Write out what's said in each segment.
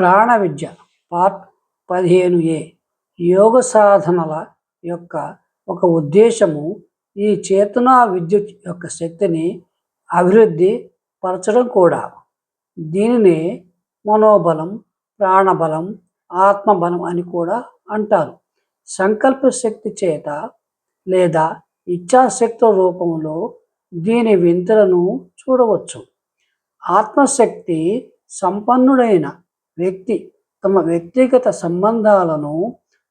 ప్రాణ విద్య పార్ట్ పదిహేను ఏ. యోగ సాధనల యొక్క ఒక ఉద్దేశము ఈ చేతనా విద్యుత్ యొక్క శక్తిని అభివృద్ధి పరచడం కూడా. దీనిని మనోబలం ప్రాణబలం ఆత్మబలం అని కూడా అంటారు. సంకల్ప శక్తి చేత లేదా ఇచ్ఛాశక్తి రూపంలో దీని వింతలను చూడవచ్చు. ఆత్మశక్తి సంపన్నుడైన వ్యక్తి తమ వ్యక్తిగత సంబంధాలను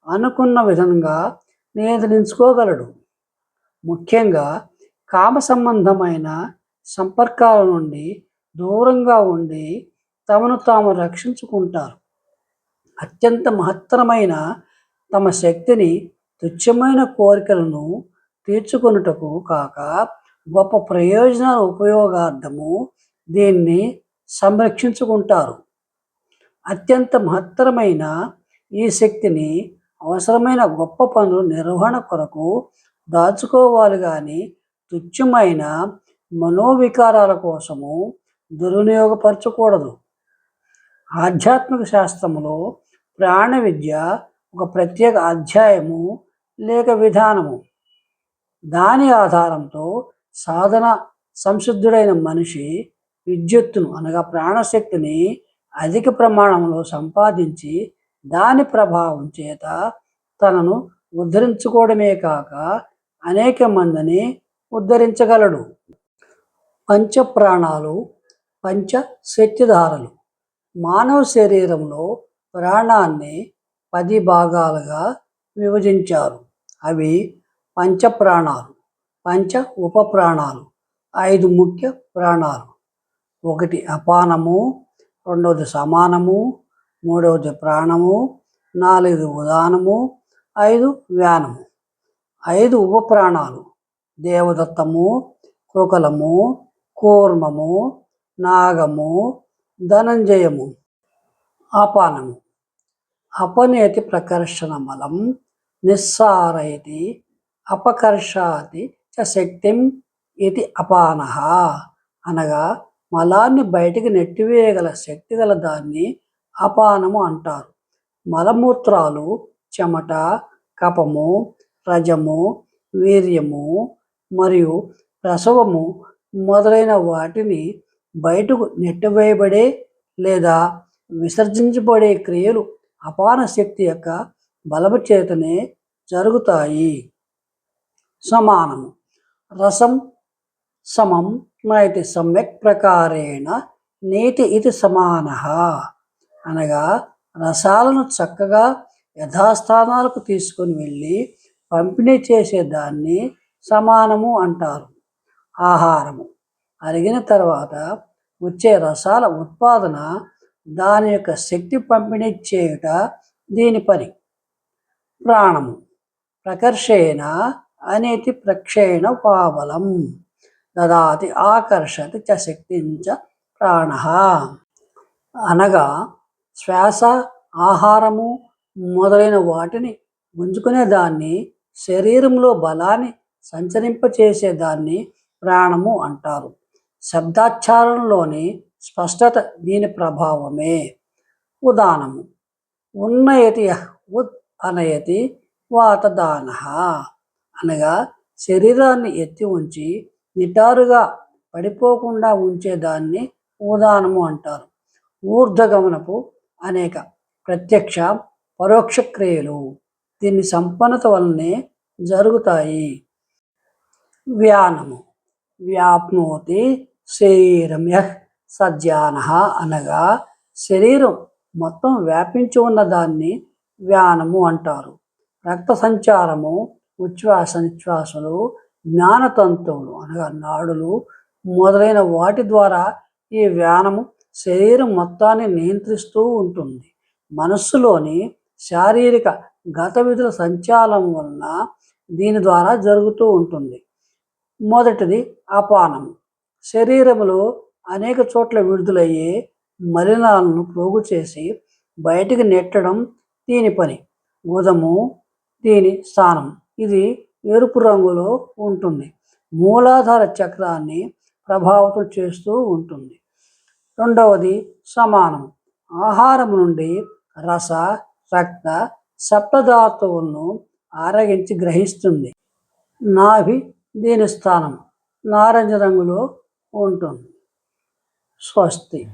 అనుకున్న విధంగా నియంత్రించుకోగలడు. ముఖ్యంగా కామ సంబంధమైన సంపర్కాల నుండి దూరంగా ఉండి తమను తాము రక్షించుకుంటారు. అత్యంత మహత్తరమైన తమ శక్తిని తుచ్చమైన కోరికలను తీర్చుకొనుటకు కాక గొప్ప ప్రయోజనాల ఉపయోగార్థము దీన్ని సంరక్షించుకుంటారు. అత్యంత మహత్తరమైన ఈ శక్తిని అవసరమైన గొప్ప పనుల నిర్వహణ కొరకు దాచుకోవాలి కానీ తుచ్చమైన మనోవికారాల కోసము దుర్వినియోగపరచకూడదు. ఆధ్యాత్మిక శాస్త్రములో ప్రాణ విద్య ఒక ప్రత్యేక అధ్యాయము లేక విధానము. దాని ఆధారంతో సాధన సంసిద్ధుడైన మనిషి విద్యుత్తును అనగా ప్రాణశక్తిని అధిక ప్రమాణంలో సంపాదించి దాని ప్రభావం చేత తనను ఉద్ధరించుకోవడమే కాక అనేక మందిని ఉద్ధరించగలడు. పంచ ప్రాణాలు పంచ శక్తిధారలు మానవ శరీరంలో ప్రాణాన్ని పది భాగాలుగా విభజించారు. అవి పంచ ప్రాణాలు పంచ ఉప ప్రాణాలు ఐదు ముఖ్య ప్రాణాలు. ఒకటి అపానము రెండవది సమానము మూడవది ప్రాణము నాలుగు ఉదానము ఐదు వ్యానము. ఐదు ఉప ప్రాణాలు దేవదత్తము కృకలము కూర్మము నాగము ధనంజయము. అపానము అపనేతి ప్రకర్షణ బలం నిస్సారయతి అపకర్షాతి చ శక్తిం ఇది అపాన అనగా మలాన్ని బయటికి నెట్టివేయగల శక్తి గల దాన్ని అపానము అంటారు. మలమూత్రాలు చెమట కపము రజము వీర్యము మరియు ప్రసవము మొదలైన వాటిని బయటకు నెట్టివేయబడే లేదా విసర్జించబడే క్రియలు అపాన శక్తి యొక్క బలము చేతనే జరుగుతాయి. సమానము. రసం సమం నైతి సమ్యక్ ప్రకారేణ నీటి ఇది సమాన. అనగా రసాలను చక్కగా యథాస్థానాలకు తీసుకొని వెళ్ళి పంపిణీ చేసేదాన్ని సమానము అంటారు. ఆహారము. అరిగిన తర్వాత వచ్చే రసాల ఉత్పాదన దాని యొక్క శక్తి పంపిణీ చేయుట దీని పని. ప్రాణము. ప్రకర్షేణ అనేతి ప్రక్షేణ పాబలం దదాతి ఆకర్షతి చ శక్తించ ప్రాణ. అనగా శ్వాస ఆహారము మొదలైన వాటిని గుంజుకునే దాన్ని శరీరంలో బలాన్ని సంచరింపచేసే దాన్ని ప్రాణము అంటారు. శబ్దాచ్చారణలోని స్పష్టత దీని ప్రభావమే. ఉదానము ఉన్నయతి ఉద్ అనయతి వాతదాన. అనగా శరీరాన్ని ఎత్తి ఉంచి నిటారుగా పడిపోకుండా ఉంచేదాన్ని ఉదానము అంటారు. ఊర్ధగమనపు అనేక ప్రత్యక్ష పరోక్ష క్రియలు దీని సంపన్నత వలనే జరుగుతాయి. వ్యానము. వ్యాప్నోతి శరీరం యహ్ సజ్జాన అనగా శరీరం మొత్తం వ్యాపించి ఉన్న దాన్ని వ్యానము అంటారు. రక్త సంచారము ఉచ్ఛ్వాస నిశ్వాసలు జ్ఞానతంతువులు అనగా నాడులు మొదలైన వాటి ద్వారా ఈ వ్యానము శరీరం మొత్తాన్ని నియంత్రిస్తూ ఉంటుంది. మనస్సులోని శారీరక గత విధుల సంచాలం వలన దీని ద్వారా జరుగుతూ ఉంటుంది. మొదటిది అపానము శరీరములో అనేక చోట్ల విడుదలయ్యే మలినాలను పోగు చేసి బయటికి నెట్టడం దీని పని. ఉదము దీని స్థానం. ఇది ఎరుపు రంగులో ఉంటుంది. మూలాధార చక్రాన్ని ప్రభావితం చేస్తూ ఉంటుంది. రెండవది సమానం. ఆహారం నుండి రస రక్త సప్తధాతువులను ఆరగించి గ్రహిస్తుంది. నాభి దీని స్థానం. నారింజ రంగులో ఉంటుంది. స్వస్తి.